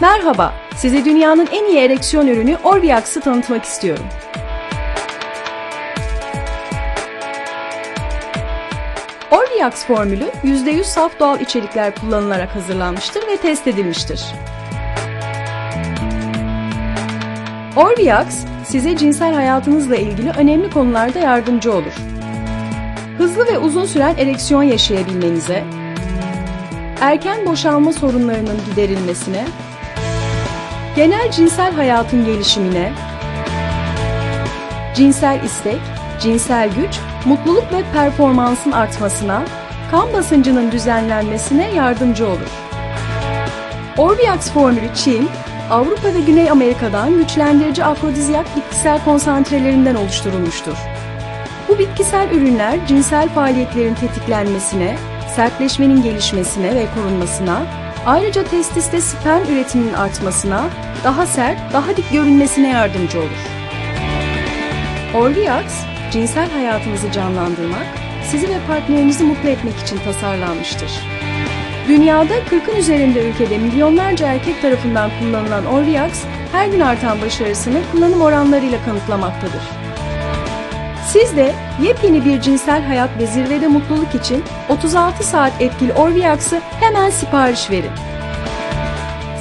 Merhaba, size dünyanın en iyi ereksiyon ürünü Orviax'ı tanıtmak istiyorum. Orviax formülü %100 saf doğal içerikler kullanılarak hazırlanmıştır ve test edilmiştir. Orviax, size cinsel hayatınızla ilgili önemli konularda yardımcı olur. Hızlı ve uzun süren ereksiyon yaşayabilmenize, erken boşalma sorunlarının giderilmesine, genel cinsel hayatın gelişimine, cinsel istek, cinsel güç, mutluluk ve performansın artmasına, kan basıncının düzenlenmesine yardımcı olur. Orviax formülü Çin, Avrupa ve Güney Amerika'dan güçlendirici afrodizyak bitkisel konsantrelerinden oluşturulmuştur. Bu bitkisel ürünler cinsel faaliyetlerin tetiklenmesine, sertleşmenin gelişmesine ve korunmasına, ayrıca testiste sperm üretiminin artmasına, daha sert, daha dik görünmesine yardımcı olur. Orviax, cinsel hayatınızı canlandırmak, sizi ve partnerinizi mutlu etmek için tasarlanmıştır. Dünyada 40'ın üzerinde ülkede milyonlarca erkek tarafından kullanılan Orviax, her gün artan başarısını kullanım oranlarıyla kanıtlamaktadır. Siz de yepyeni bir cinsel hayat ve zirvede mutluluk için 36 saat etkili Orviax'ı hemen sipariş verin.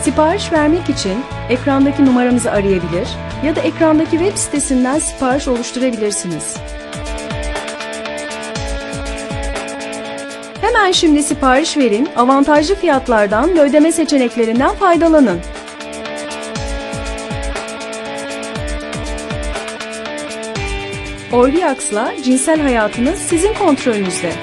Sipariş vermek için ekrandaki numaramızı arayabilir ya da ekrandaki web sitesinden sipariş oluşturabilirsiniz. Hemen şimdi sipariş verin, avantajlı fiyatlardan ve ödeme seçeneklerinden faydalanın. Orviax'la cinsel hayatınız sizin kontrolünüzde.